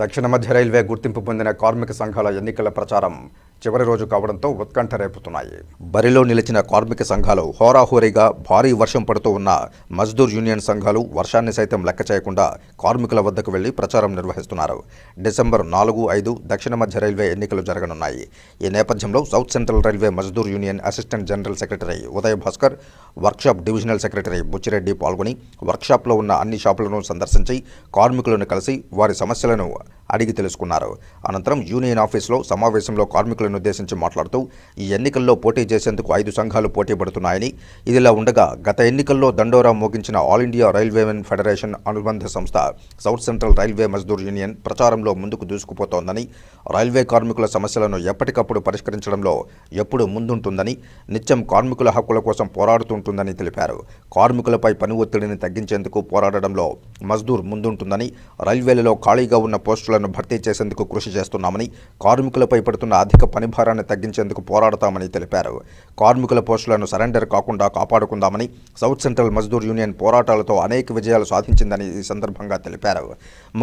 దక్షిణ మధ్య రైల్వే గుర్తింపు పొందిన కార్మిక సంఘాల ఎన్నికల ప్రచారం. చివరి రోజు కావడంతో ఉత్కంఠ రేపుతున్నాయి. బరిలో నిలిచిన కార్మిక సంఘాలు హోరాహోరీగా భారీ వర్షం పడుతూ ఉన్న మజ్దూర్ యూనియన్ సంఘాలు వర్షాన్ని సైతం లెక్క చేయకుండా కార్మికుల వద్దకు వెళ్ళి ప్రచారం నిర్వహిస్తున్నారు. డిసెంబర్ నాలుగు ఐదు దక్షిణ మధ్య రైల్వే ఎన్నికలు జరగనున్నాయి. ఈ నేపథ్యంలో south central railway Mazdoor union assistant general secretary Udaya Bhaskar workshop divisional secretary Buchireddy పాల్గొని వర్క్షాప్లో ఉన్న అన్ని షాపులను సందర్శించి కార్మికులను కలిసి వారి సమస్యలను అడిగి తెలుసుకున్నారు. అనంతరం యూనియన్ ఆఫీసులో సమావేశంలో కార్మికులను ఉద్దేశించి మాట్లాడుతూ ఈ ఎన్నికల్లో పోటీ చేసేందుకు ఐదు సంఘాలు పోటీ పడుతున్నాయని ఇదిలా ఉండగా గత ఎన్నికల్లో దండోరా మోగించిన ఆల్ ఇండియా రైల్వేమెన్ ఫెడరేషన్ అనుబంధ సంస్థ south central railway Mazdoor union ప్రచారంలో ముందుకు దూసుకుపోతోందని రైల్వే కార్మికుల సమస్యలను ఎప్పటికప్పుడు పరిష్కరించడంలో ఎప్పుడు ముందుంటుందని నిత్యం కార్మికుల హక్కుల కోసం పోరాడుతుంటుందని తెలిపారు. కార్మికులపై పని ఒత్తిడిని తగ్గించేందుకు పోరాడడంలో మజ్దూర్ ముందుంటుందని రైల్వేలలో ఖాళీగా ఉన్న పోస్టులను భర్తీ చేసేందుకు కృషి చేస్తున్నామని కార్మికులపై పడుతున్న అధిక పనిభారాన్ని తగ్గించేందుకు పోరాడతామని తెలిపారు. కార్మికుల పోస్టులను సరెండర్ కాకుండా కాపాడుకుందామని సౌత్ సెంట్రల్ మజ్దూర్ యూనియన్ పోరాటాలతో అనేక విజయాలు సాధించిందని ఈ సందర్భంగా తెలిపారు.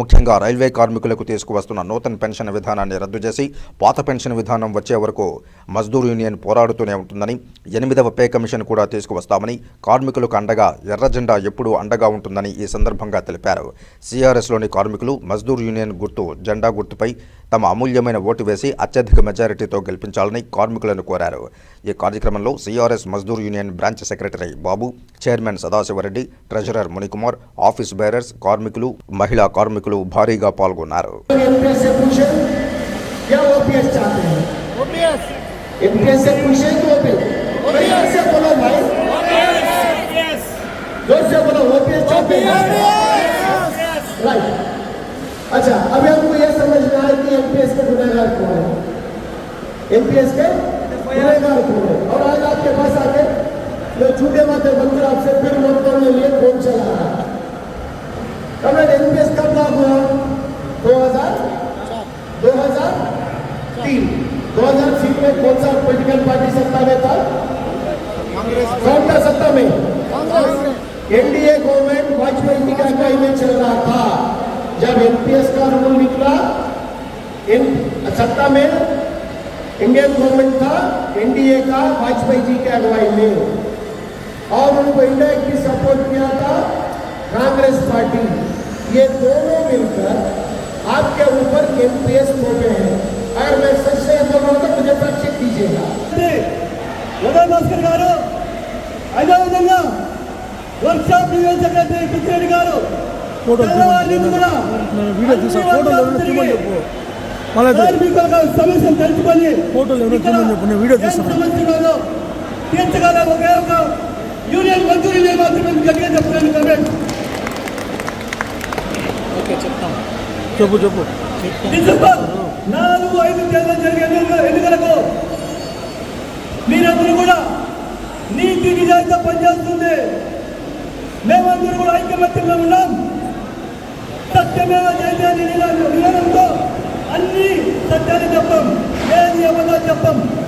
ముఖ్యంగా రైల్వే కార్మికులకు తీసుకువస్తున్న నూతన పెన్షన్ విధానాన్ని రద్దు చేసి పాత పెన్షన్ విధానం వచ్చే వరకు మజ్దూర్ యూనియన్ పోరాడుతూనే ఉంటుందని ఎనిమిదవ పే కమిషన్ కూడా తీసుకువస్తామని కార్మికులకు అండగా ఎర్ర జెండా ఎప్పుడూ అండగా ఉంటుందని ఈ సందర్భంగా తెలిపారు. సిఆర్ఎస్లోని కార్మికులు మజ్దూర్ యూనియన్ గుర్తు జెండా గుర్తుపై తమ అమూల్యమైన ఓటు వేసి అత్యధిక మెజారిటీతో గెలిపించాలని కార్మికులను కోరారు ఈ కార్యక్రమంలో CRS Mazdoor union branch secretary Babu chairman Sadasivareddy treasurer Munikumar office bearers కార్మికులు మహిళా కార్మికులు భారీగా పాల్గొన్నారు एमपीएस से पूछे या ओपीएस चाहते हैं ओपीएस एमपीएस से पूछे कि ओपीएस जोर से बोलो भाई ओपीएस जोर से बोलो ओपीएस चाहते हैं राइट अच्छा अभी हमको ये समझना है कि एमपीएस के गुनहगार कौन है? एमपीएस के गुनहगार कौन है? और आज आपके पास आके जो झूठे बातें बनकर आपसे फिर वोट करने लिए कौन चला रहा है? कमरेड एमपीएस कब लागू हुआ दो हज़ार दो हज़ार तीन। दो हज़ार तीन में कौन सा पॉलिटिकल पार्टी सत्ता में था? कौन था सत्ता में? एनडीए गवर्नमेंट वाजपेयी जी का में चल रहा था? जब एनपीएस का रूल निकला इन सत्ता में इंडियन गवर्नमेंट था एनडीए का वाजपेयी जी के अगुवाई में और उनको इंडायरेक्टली सपोर्ट किया था कांग्रेस पार्टी ये दोनों मिलकर आपके ऊपर एमपीएस थोपे हैं अगर मैं सच से बोल रहा हूं तो मुझे प्रक्षित कीजिएगा ఉదయ్ భాస్కర్ గారు అదేవిధంగా వర్క్షాప్ డివిజన్ సెక్రటరీ కృష్ణరెడ్డి గారు కూడా వీడియో తీసా ఫోటోలు ఎవరైనా తీయమని చెప్పు. మళ్ళీ కార్మికుల సమస్యను తెలుసుకొని ఫోటోలు ఎవరైనా తీయమని చెప్పు. నేను వీడియో తీస్తాను. తీర్చగల ఒకే ఒక యూనియన్ మంజూరీ లేదు మాత్రమే గట్టిగా చెప్తాను కమిటీ చెప్పు చెప్పు. నాలుగు ఐదు తేదీన జరిగే ఎన్నికల- ఎన్నికలకు మీరందరూ కూడా నీతి నిజాయితీగా పనిచేస్తుంది. మేమందరూ కూడా ఐకమత్యంగా ఉన్నాం. సత్యమేవ జయజాని నినాదంతో అన్ని సత్యాన్ని చెప్పం ఏది అబద్ధాలు చెప్పం.